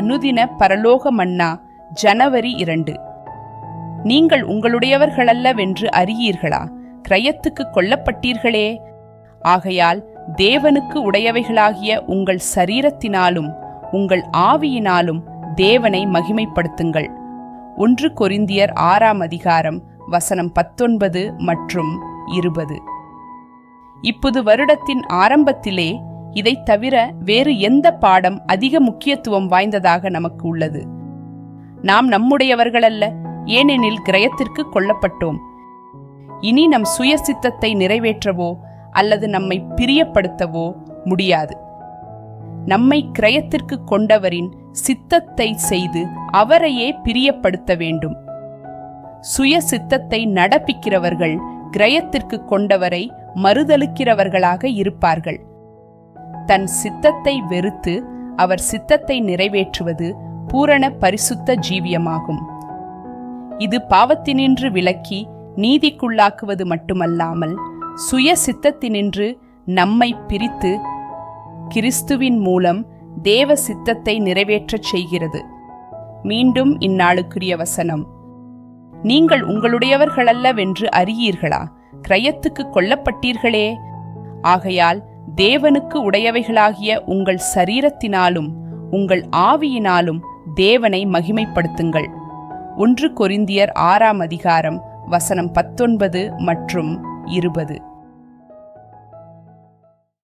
அனுதின பரலோக மன்னா ஜனவரி இரண்டு. நீங்கள் உங்களுடையவர்களல்லவென்று அறியீர்களா? கிரயத்துக்கு கொல்லப்பட்டீர்களே. ஆகையால் தேவனுக்கு உடையவைகளாகிய உங்கள் சரீரத்தினாலும் உங்கள் ஆவியினாலும் தேவனை மகிமைப்படுத்துங்கள். ஒன்று கொரிந்தியர் ஆறாம் அதிகாரம் வசனம் பத்தொன்பது மற்றும் இருபது. இப்புது வருடத்தின் ஆரம்பத்திலே இதைத் தவிர வேறு எந்த பாடம் அதிக முக்கியத்துவம் வாய்ந்ததாக நமக்கு உள்ளது. நாம் நம்முடையவர்களல்ல ஏனெனில் கிரயத்திற்கு கொல்லப்பட்டோம். இனி நம் சுய சித்தத்தை நிறைவேற்றவோ அல்லது நம்மை பிரியப்படுத்தவோ முடியாது. நம்மை கிரயத்திற்கு கொண்டவரின் சித்தத்தை செய்து அவரையே பிரியப்படுத்த வேண்டும். சுய சித்தத்தை நடப்பிக்கிறவர்கள் கிரயத்திற்கு கொண்டவரை மறுதலுக்கிறவர்களாக இருப்பார்கள். தன் சித்தத்தை வெறுத்து அவர் சித்தத்தை நிறைவேற்றுவது பூரண பரிசுத்த ஜீவியமாகும். இது பாவத்தினின்று விலக்கி நீதிக்குள்ளாக்குவது மட்டுமல்லாமல் சுய சித்தத்தினின்று நம்மை பிரித்து கிறிஸ்துவின் மூலம் தேவ சித்தத்தை நிறைவேற்றச் செய்கிறது. மீண்டும் இந்நாளுக்குரிய வசனம். நீங்கள் உங்களுடையவர்களல்லவென்று அறியீர்களா? கிரயத்துக்கு கொல்லப்பட்டீர்களே. ஆகையால் தேவனுக்கு உடையவைகளாகிய உங்கள் சரீரத்தினாலும் உங்கள் ஆவியினாலும் தேவனை மகிமைப்படுத்துங்கள். ஒன்று கொரிந்தியர் ஆறாம் அதிகாரம் வசனம் பத்தொன்பது மற்றும் இருபது.